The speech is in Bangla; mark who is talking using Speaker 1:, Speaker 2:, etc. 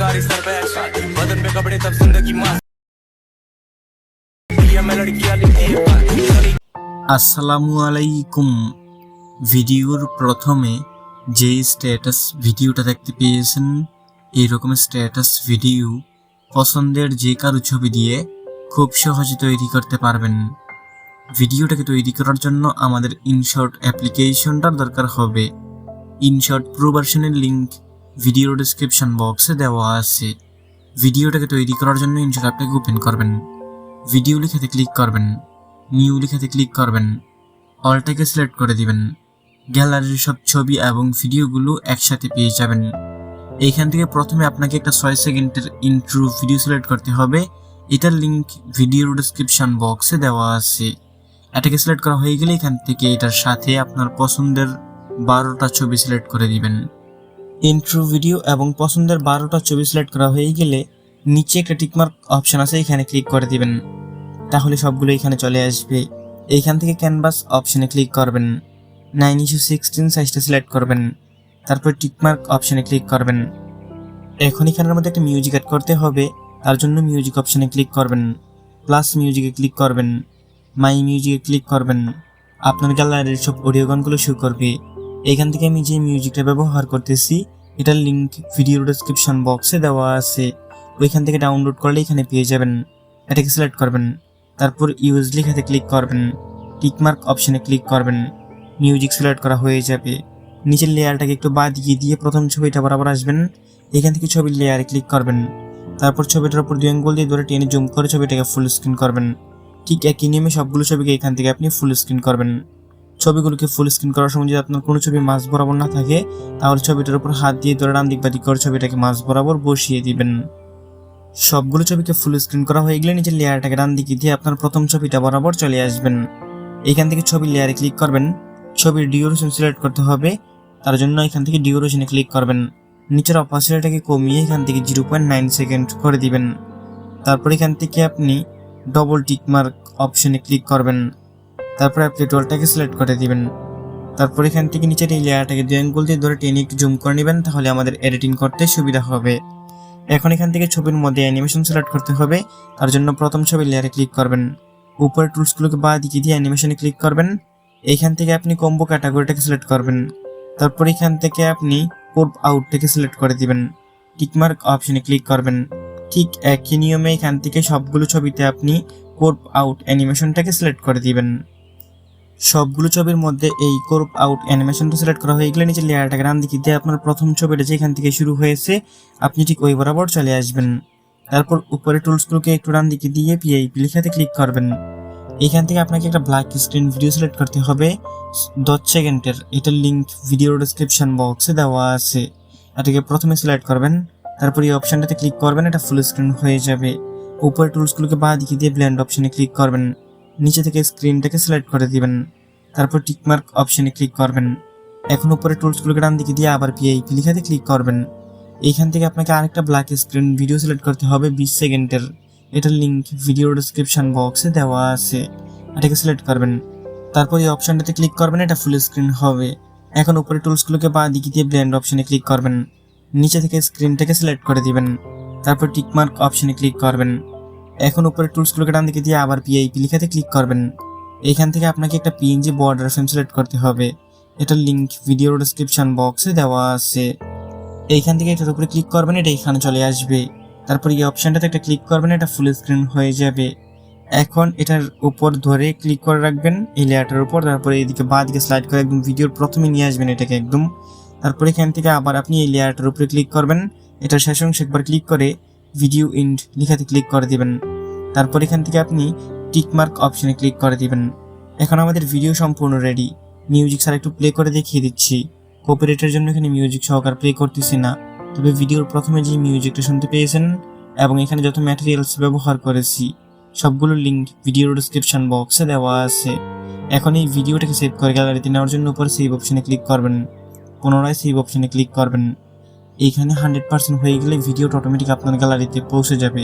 Speaker 1: चिंगारी सर पे शादी बदन पे कपड़े तब जिंदगी मार लिया मैं लड़कियां लिखती है बात।
Speaker 2: আসসালামু আলাইকুম ভিডিওর প্রথমে যে স্ট্যাটাস ভিডিওটা দেখতে পেয়েছেন এইরকম স্ট্যাটাস ভিডিও পছন্দের যে কারো ছবি দিয়ে খুব সহজে তৈরি করতে পারবেন ভিডিওটাকে তৈরি করার জন্য আমাদের ইনশর্ট অ্যাপ্লিকেশনটার দরকার হবে ইনশর্ট প্রো ভার্সনের লিঙ্ক ভিডিও ডিসক্রিপশন বক্সে দেওয়া আছে। ভিডিওটাকে তৈরি করার জন্য ইনশর্ট অ্যাপটাকে ওপেন করবেন। ভিডিও লিখাতে ক্লিক করবেন। নিউ লিখাতে ক্লিক করবেন। অলটাকে সিলেক্ট করে দিবেন। গ্যালারির সব ছবি এবং ভিডিওগুলো একসাথে পেয়ে যাবেন। এইখান থেকে প্রথমে আপনাকে একটা ছয় সেকেন্ডের ইন্ট্রো ভিডিও সিলেক্ট করতে হবে। এটার লিঙ্ক ভিডিওর ডিসক্রিপশন বক্সে দেওয়া আছে। এটাকে সিলেক্ট করা হয়ে গেলে এখান থেকে এটার সাথে আপনার পছন্দের বারোটা ছবি সিলেক্ট করে দিবেন। ইন্ট্রো ভিডিও এবং পছন্দের বারোটা ছবি সিলেক্ট করা হয়ে গেলে নিচে একটা টিকমার্ক অপশন আছে, এখানে ক্লিক করে দিবেন। তাহলে সবগুলো এখানে চলে আসবে। এইখান থেকে ক্যানভাস অপশনে ক্লিক করবেন। নাইন ইস্যু সিক্সটিন সাইজটা সিলেক্ট করবেন। তারপর টিকমার্ক অপশনে ক্লিক করবেন। এখন এখানের মধ্যে একটা মিউজিক অ্যাড করতে হবে। তার জন্য মিউজিক অপশনে ক্লিক করবেন। প্লাস মিউজিকে ক্লিক করবেন। মাই মিউজিকে ক্লিক করবেন। আপনার গ্যালারির সব অডিও গানগুলো শুরু করবে। এখান থেকে আমি যে মিউজিকটা ব্যবহার করতেছি, এটার লিঙ্ক ভিডিও ডেসক্রিপশন বক্সে দেওয়া আছে। ওইখান থেকে ডাউনলোড করলে এখানে পেয়ে যাবেন। এটাকে সিলেক্ট করবেন। তারপর ইউজ লেখাতে ক্লিক করবেন। টিকমার্ক অপশনে ক্লিক করবেন। মিউজিক সিলেক্ট করা হয়ে যাবে। নিচের লেয়ারটাকে একটু বাদ দিয়ে দিয়ে প্রথম ছবিটা বরাবর আসবেন। এখান থেকে ছবির লেয়ারে ক্লিক করবেন। তারপর ছবিটার উপর দুই আঙ্গুল দিয়ে ধরে টেনে জুম করে ছবিটাকে ফুল স্ক্রিন করবেন। ঠিক একই নিয়মে সবগুলো ছবিকে এখান থেকে আপনি ফুল স্ক্রিন করবেন। ছবিগুলোকে ফুল স্ক্রিন করার সময় যদি আপনার কোনো ছবি মাঝ বরাবর না থাকে, তাহলে ছবিটার উপর হাত দিয়ে ধরে ডান দিক বা দিক করে ছবিটাকে মাঝ বরাবর বসিয়ে দিবেন। সবগুলো ছবিকে ফুল স্ক্রিন করা হয়ে গেলে নিচের লেয়ারটাকে ডান দিকে দিয়ে আপনার প্রথম ছবিটা বরাবর চলে আসবেন। এখান থেকে ছবির লেয়ারে ক্লিক করবেন, ছবির ডিউরেশন সিলেক্ট করতে হবে, তার জন্য এখান থেকে ডিউরেশনে ক্লিক করবেন। নিচের অপাসিটিটাকে কমিয়ে এখান থেকে জিরো পয়েন্ট নাইন সেকেন্ড করে দিবেন। তারপর এখান থেকে আপনি ডবল টিক মার্ক অপশনে ক্লিক করবেন। তারপর আপনি টোলটাকে সিলেক্ট করে দিবেন। তারপর এখান থেকে নিচের এই লেয়ারটাকে দুই আঙ্গুল দিয়ে ধরে টেনে একটু জুম করে নেবেন, তাহলে আমাদের এডিটিং করতে সুবিধা হবে। এখন এখান থেকে ছবির মধ্যে অ্যানিমেশন সিলেক্ট করতে হবে। তার জন্য প্রথম ছবির লেয়ারে ক্লিক করবেন। উপরের টুলসগুলোকে বা দিকে দিয়ে অ্যানিমেশনে ক্লিক করবেন। এইখান থেকে আপনি কম্বো ক্যাটাগরিটাকে সিলেক্ট করবেন। তারপর এখান থেকে আপনি কোর্প আউটটাকে সিলেক্ট করে দিবেন। টিকমার্ক অপশনে ক্লিক করবেন। ঠিক একই নিয়মে এখান থেকে সবগুলো ছবিতে আপনি কোর্প আউট অ্যানিমেশনটাকে সিলেক্ট করে দিবেন। সবগুলো ছবির মধ্যে এই কোর্প আউট অ্যানিমেশনটা সিলেক্ট করা হয়ে গেলে নিচে লেয়ারটাকে ডান দিকে দিয়ে আপনার প্রথম ছবিটা যেখান থেকে শুরু হয়েছে, আপনি ঠিক ওই বরাবর চলে আসবেন। তারপর উপরে টুলসগুলোকে একটু ডান দিকে দিয়ে পিআইপি লেখাতে ক্লিক করবেন। এখান থেকে আপনাকে একটা ব্ল্যাক স্ক্রিন ভিডিও সিলেক্ট করতে হবে। দশ সেকেন্ডের, এটার লিঙ্ক ভিডিও ডিসক্রিপশন বক্সে দেওয়া আছে। এটাকে প্রথমে সিলেক্ট করবেন, তারপর এই অপশানটাতে ক্লিক করবেন, এটা ফুল স্ক্রিন হয়ে যাবে। উপরে টুলসগুলোকে বাঁ দিকে দিয়ে ব্ল্যান্ড অপশানে ক্লিক করবেন। নিচে থেকে স্ক্রিনটাকে সিলেক্ট করে দিবেন। তারপর টিকমার্ক অপশনে ক্লিক করবেন। এখন উপরে টুলসগুলোকে ডান দিকে দিয়ে আবার পিআইপি লেখাতে ক্লিক করবেন। এইখান থেকে আপনাকে আরেকটা ব্ল্যাক স্ক্রিন ভিডিও সিলেক্ট করতে হবে বিশ সেকেন্ডের। এটার লিঙ্ক ভিডিও ডিসক্রিপশন বক্সে দেওয়া আছে। এটাকে সিলেক্ট করবেন। তারপর এই অপশনটাতে ক্লিক করবেন, এটা ফুল স্ক্রিন হবে। এখন উপরে টুলসগুলোকে বা দিকে দিয়ে ব্ল্যান্ড অপশানে ক্লিক করবেন। নিচে থেকে স্ক্রিনটাকে সিলেক্ট করে দিবেন। তারপর টিকমার্ক অপশানে ক্লিক করবেন। এখন উপরে টুলসগুলোকে ডান দিকে দিয়ে আবার পিআইপি লিখাতে ক্লিক করবেন। এখান থেকে আপনাকে একটা পিএনজি বর্ডার ফ্রেম সিলেক্ট করতে হবে। এটার লিঙ্ক ভিডিও ডিসক্রিপশন বক্সে দেওয়া আছে। এইখান থেকে এটার উপরে ক্লিক করবেন, এটা এখানে চলে আসবে। তারপর এই অপশনটাতে একটা ক্লিক করবেন, এটা ফুল স্ক্রিন হয়ে যাবে। এখন এটার উপর ধরে ক্লিক করে রাখবেন, এই লেয়ারটার উপর। তারপরে এইদিকে বাঁ দিকে স্লাইড করে একদম ভিডিওর প্রথমে নিয়ে আসবেন এটাকে একদম। তারপর এখান থেকে আবার আপনি এই লেয়ারটার উপরে ক্লিক করবেন। এটার শেষ অংশে একবার ক্লিক করে ভিডিও ইন্ড লেখাতে ক্লিক করে দিবেন। তারপর এখান থেকে আপনি টিকমার্ক অপশনে ক্লিক করে দিবেন। এখন আমাদের ভিডিও সম্পূর্ণ রেডি মিউজিক ছাড়া একটু প্লে করে দেখিয়ে দিচ্ছি। কপিরাইটের জন্য এখানে মিউজিক সহকার প্লে করতেছি না। তবে ভিডিওর প্রথমে যে মিউজিকটা শুনতে পেয়েছেন এবং এখানে যত ম্যাটেরিয়ালস ব্যবহার করেছি, সবগুলোর লিঙ্ক ভিডিওর ডিসক্রিপশন বক্সে দেওয়া আছে। এখন এই ভিডিওটাকে সেভ করে গ্যালারিতে নেওয়ার জন্য উপরে সেভ অপশনে ক্লিক করবেন। পুনরায় সেভ অপশনে ক্লিক করবেন। এইখানে হান্ড্রেড পার্সেন্ট হয়ে গেলে ভিডিওটা অটোমেটিক আপনার গ্যালারিতে পৌঁছে যাবে।